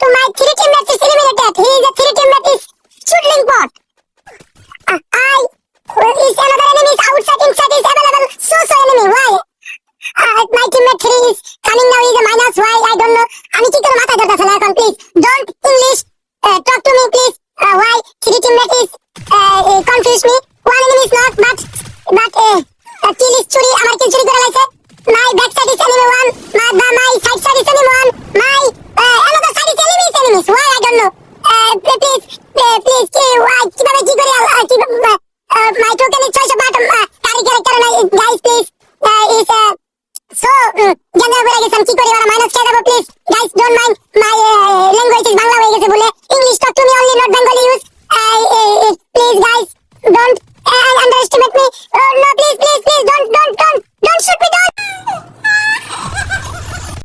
to my three teammates is eliminated he is a three teammate is shooting bot uh, I is another enemy is outside inside is available so so enemy why uh, my teammate three is coming now is a minus why I don't know আমি কি করে মাথা ধরতেছে না এখন please uh, talk to me please uh, why three teammate is uh, uh, confuse me one enemy is not but but uh, uh, kill is চুরি আমার কিল চুরি করে লাইছে my back side is enemy one my, my side side is enemy one please please কি ওয়াই কীভাবে কি করে? আল্লাহ কি মাইক্রোকেনিক ছয়শো বাট কারি ইংলিশ টক টু